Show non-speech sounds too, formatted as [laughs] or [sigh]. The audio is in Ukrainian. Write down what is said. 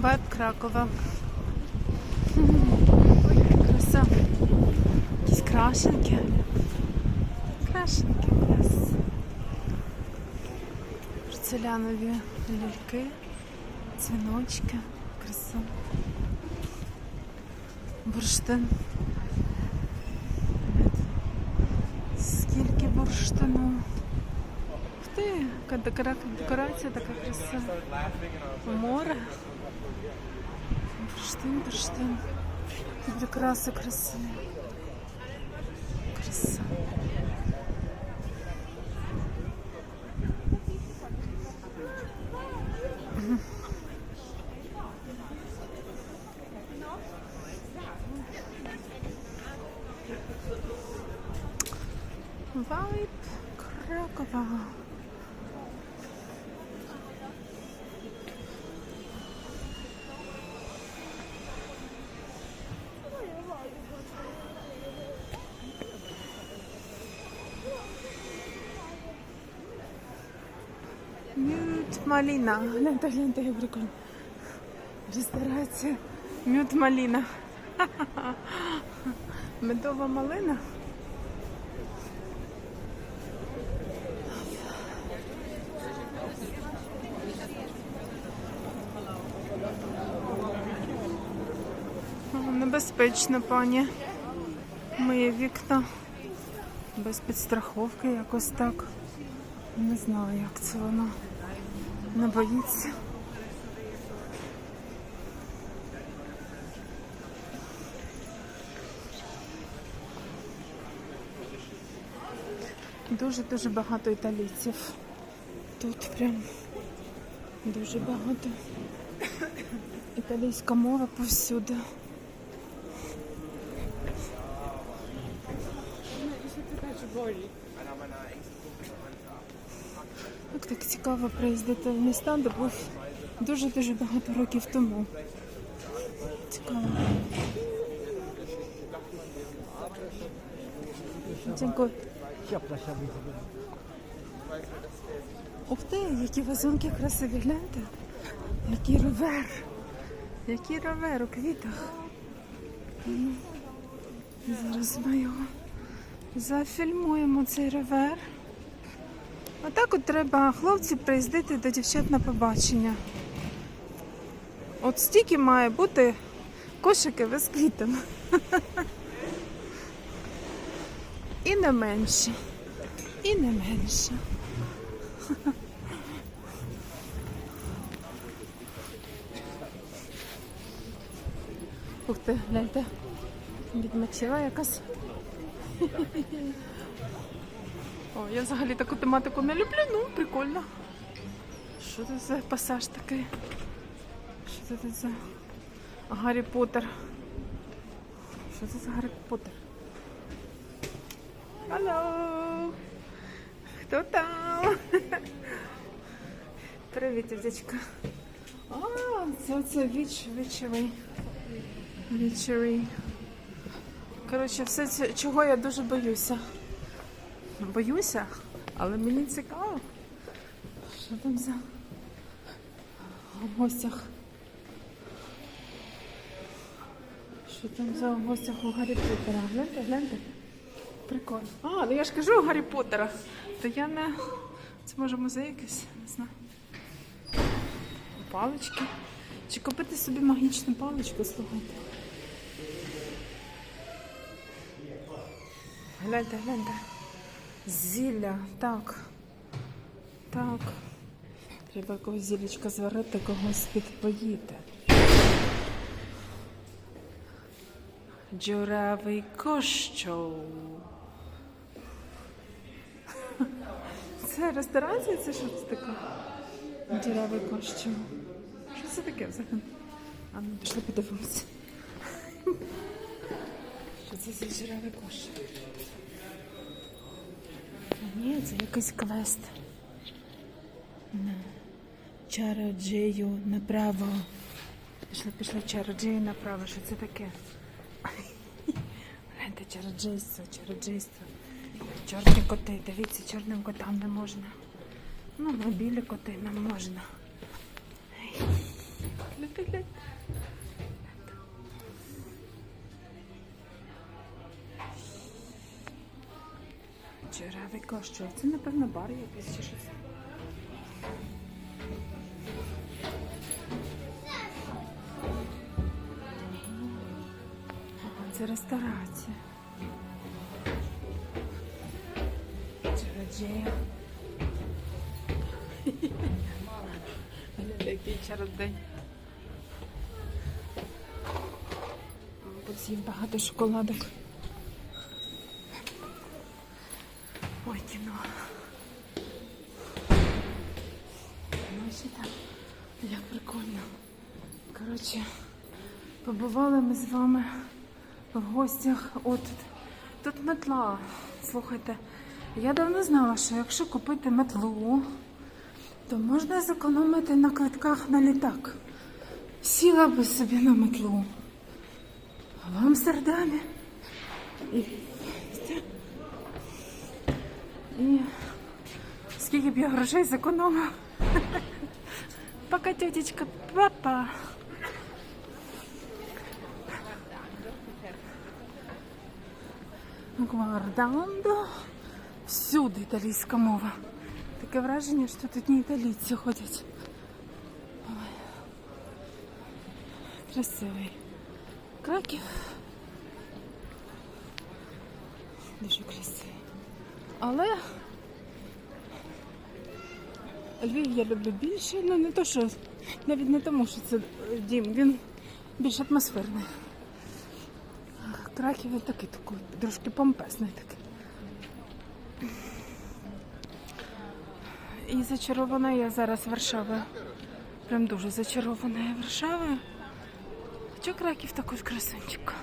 Вайб Кракова. Краса. Якісь крашенки. Крашенки клас. Порцелянові ляльки, дзвіночки, краса. Бурштин. Скільки бурштину. Ух ти, яка декорація така краса. Море. Бурштин, бурштин. Які краси. Краса. Вайб Кракова. Мют малина. Гляньте, гляньте, як прикольно. Ресторація. Мют малина. [laughs] Медова малина. Небезпечно, пані. Моє вікна без підстраховки якось так. Не знаю, як це воно. Не боїться. Дуже-дуже багато італійців. Тут прям дуже багато. Італійська мова повсюди. Як так цікаво приїздити в міста, де був дуже-дуже багато років тому. Цікаво. Дякую. Ух ти, які вазонки красиві, гляньте. Який ровер. Який ровер у квітах. Зараз ми його зафільмуємо цей ровер. Отак от треба хлопці приїздити до дівчат на побачення. От стільки має бути кошиків із квітами. І не менше. І не менше. Ух ти, гляньте. Відмочила якась. О, я взагалі таку тематику не люблю, ну прикольно. Що це за пасаж такий? Що це тут за Гаррі Поттер? Що це за Гаррі Поттер? Алло! Хто там? [laughs] Привіт, дядечка. А, це це віч, вічовий. Вічовий. Коротше, все це, чого я дуже боюся. Боюся, але мені цікаво. Що там за гостях? Що там за гостях у Гаррі Поттера? Гляньте, гляньте. Прикольно. А, ну я ж кажу у Гаррі Поттера. То я не. Це може музей якийсь, не знаю. Палички. Чи купити собі магічну паличку, слухайте. Гляньте, гляньте. Зілля, так. Так. Треба якогось зілечка зварити, когось підпоїти. Джуравий кощов. Це ресторація, це що це таке? Джуравий кощов. Що це таке взагалі? А ну пішли подивимося. Що це за джуравий кощов? Ні, це якийсь квест. На чароджею направо. Пішли, пішли чароджею направо. Що це таке? [laughs] Гляньте, чароджейство, чароджейство. Чорні коти, дивіться, чорним котам не можна. Ну, а білі коти нам можна. гляньте, гляньте. Черевика, що? Це, напевно, бар якийсь чи щось. Це ресторація. Чародея. [laughs] Який чародей. Мабуть, з'їв багато шоколадок. Ой, кіно. Ну, ще там. Як прикольно. Коротше, побували ми з вами в гостях. От тут метла. Слухайте, я давно знала, що якщо купити метлу, то можна зекономити на квитках на літак. Сіла би собі на метлу. В Амстердамі. І, і скільки б я грошей зекономила. [laughs] Пока, тетечка, папа. Гвардандо. Всюди італійська мова. Таке враження, що тут одні італійці ходять. Красивий. Краків. Дуже красивий. Але Львів я люблю більше, ну не то, що навіть не тому, що це дім, він більш атмосферний. Краків він такий, такий трошки помпесний такий. І зачарована я зараз Варшавою. Прям дуже зачарована я Варшавою. Хоча Краків також красунчик.